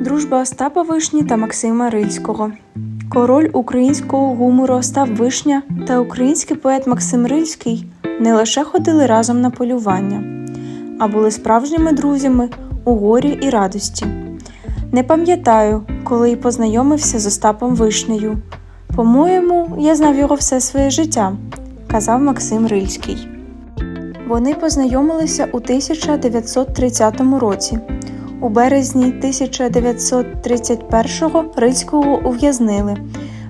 Дружба Остапа Вишні та Максима Рильського. Король українського гумору Остап Вишня та український поет Максим Рильський не лише ходили разом на полювання, а були справжніми друзями у горі і радості. Не пам'ятаю, коли й познайомився з Остапом Вишнею. По-моєму, я знав його все своє життя, казав Максим Рильський. Вони познайомилися у 1930 році. У березні 1931-го Рильського ув'язнили,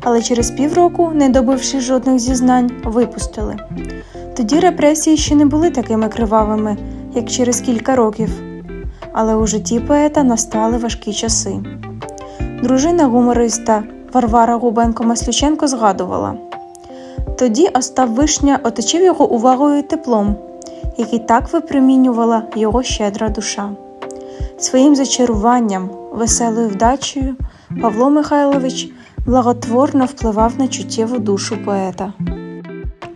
але через півроку, не добивши жодних зізнань, випустили. Тоді репресії ще не були такими кривавими, як через кілька років, але у житті поета настали важкі часи. Дружина гумориста Варвара Губенко Маслюченко згадувала: тоді Остап Вишня оточив його увагою і теплом, який так випромінювала його щедра душа. Своїм зачаруванням, веселою вдачею Павло Михайлович благотворно впливав на чуттєву душу поета.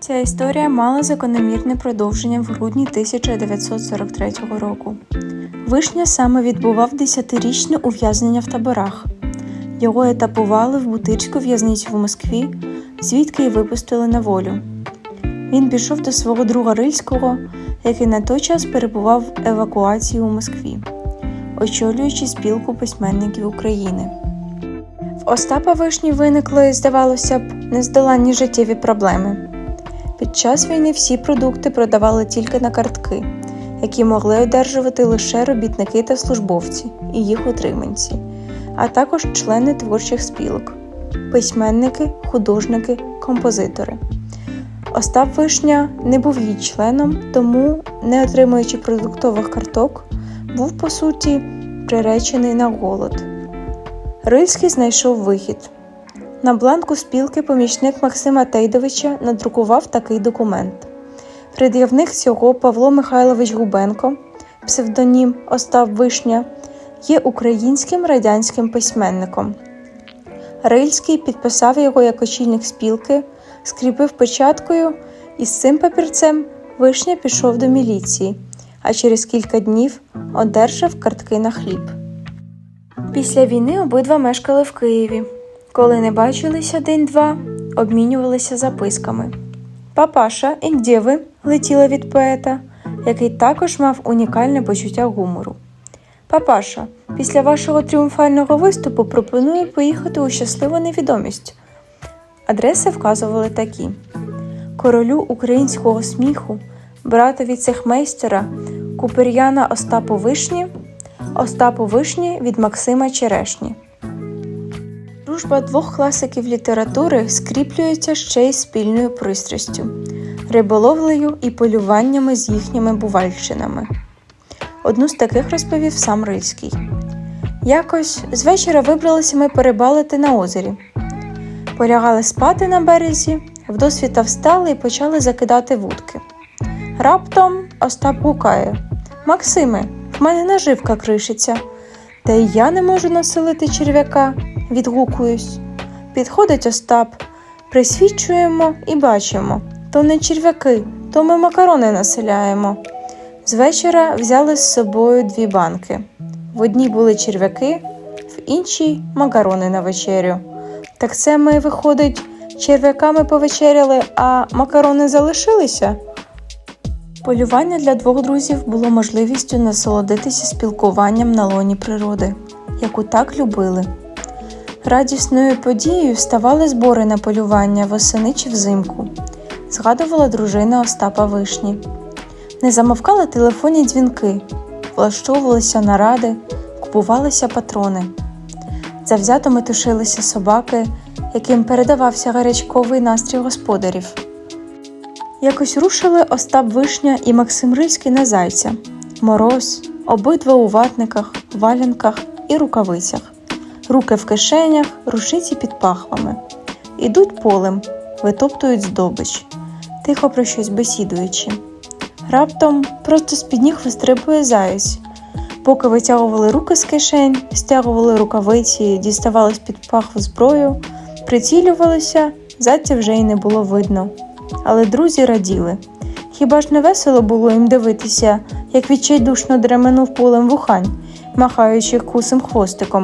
Ця історія мала закономірне продовження в грудні 1943 року. Вишня саме відбував десятирічне ув'язнення в таборах. Його етапували в Бутирську в'язницю в Москві, звідки й випустили на волю. Він пішов до свого друга Рильського, який на той час перебував в евакуації у Москві очолюючи спілку письменників України. В Остапа Вишні виникли, здавалося б, нездоланні життєві проблеми. Під час війни всі продукти продавали тільки на картки, які могли одержувати лише робітники та службовці і їх утриманці, а також члени творчих спілок, письменники, художники, композитори. Остап Вишня не був її членом, тому, не отримуючи продуктових карток, був по суті приречений на голод. Рильський знайшов вихід. На бланку спілки помічник Максима Тейдовича надрукував такий документ. Пред'явник цього Павло Михайлович Губенко, псевдонім Остап Вишня, є українським радянським письменником. Рильський підписав його як очільник спілки, скріпив печаткою, і з цим папірцем Вишня пішов до міліції а через кілька днів одержав картки на хліб. Після війни обидва мешкали в Києві. Коли не бачилися день-два, обмінювалися записками. Папаша, і де ви? летіла від поета, який також мав унікальне почуття гумору. Папаша, після вашого тріумфального виступу пропоную поїхати у щасливу невідомість. Адреси вказували такі: королю українського сміху братові цехмейстера Купер'яна Остапу Вишні, Остапу Вишні від Максима Черешні. Дружба двох класиків літератури скріплюється ще й спільною пристрастю, риболовлею і полюваннями з їхніми бувальщинами. Одну з таких розповів сам Рильський. Якось з вечора вибралися ми перебалити на озері. Полягали спати на березі, вдосвіта встали і почали закидати вудки. Раптом Остап гукає Максиме, в мене наживка кришиться, та й я не можу населити черв'яка, відгукуюсь. Підходить Остап, присвічуємо і бачимо то не черв'яки, то ми макарони населяємо. З вечора взяли з собою дві банки. В одній були черв'яки, в іншій макарони на вечерю. Так це ми, виходить, черв'яками повечеряли, а макарони залишилися. Полювання для двох друзів було можливістю насолодитися спілкуванням на лоні природи, яку так любили. Радісною подією ставали збори на полювання восени чи взимку, згадувала дружина Остапа Вишні. Не замовкали телефонні дзвінки, влаштовувалися наради, купувалися патрони. Завзято метушилися собаки, яким передавався гарячковий настрій господарів. Якось рушили Остап Вишня і Максим Рильський на зайця, мороз, обидва у ватниках, валянках і рукавицях, руки в кишенях, рушиці під пахвами. Ідуть полем, витоптують здобич, тихо про щось бесідуючи. Раптом просто з під ніг вистрибує заєць. Поки витягували руки з кишень, стягували рукавиці, діставали з під пахву зброю, прицілювалися, зайця вже й не було видно але друзі раділи. Хіба ж не весело було їм дивитися, як відчайдушно дременув полем вухань, махаючи кусим хвостиком,